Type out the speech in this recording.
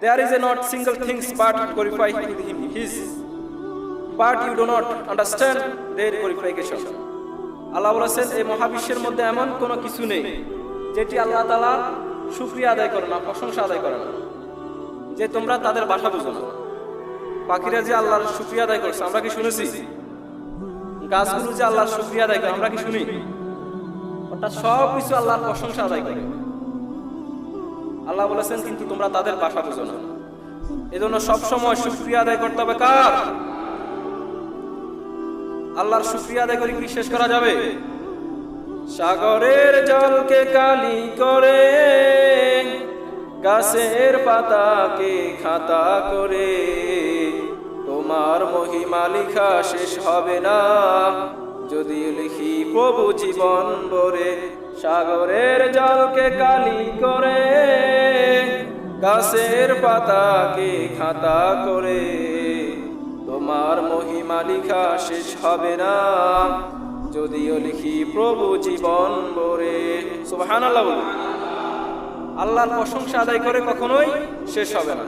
There is a not single things but glorify with him. His but you do not understand their glorification. আল্লাহ বলেছেন এই মহাবিশ্বের মধ্যে এমন কোনো কিছু নেই যেটি আল্লাহ তালা শুক্রিয়া আদায় করে না, প্রশংসা আদায় করে না, যে তোমরা তাদের ভাষা বুঝো না। পাখিরা যে আল্লাহর শুক্রিয়া আদায় করছে, আমরা কি শুনেছি? গাছগুলো যে আল্লাহর শুক্রিয়া আদায় করে, আমরা কি শুনি? অর্থাৎ সব কিছু আল্লাহর প্রশংসা আদায় করে। আল্লাহ বলেছেন, কিন্তু তোমরা তাদের ভাষা বুঝো না। এজন্য সবসময় শুক্রিয়া আদায় করতে হবে কার? আল্লাহর শুক্রিয়া আদায় করে কি শেষ করা যাবে? সাগরের জলকে কালি করে, গাছের পাতাকে খাতা করে, তোমার মহিমা লিখা শেষ হবে না। যদি লিখি প্রভু জীবন বরে সাগরের জলকে কালি করে গাছের পাতাকে খাতা করে, তোমার মহিমা লিখা শেষ হবে না। যদিও লিখি প্রভু জীবন বরে সুবহানাল্লাহ আল্লাহর প্রশংসা আদায় করে কখনোই শেষ হবে না।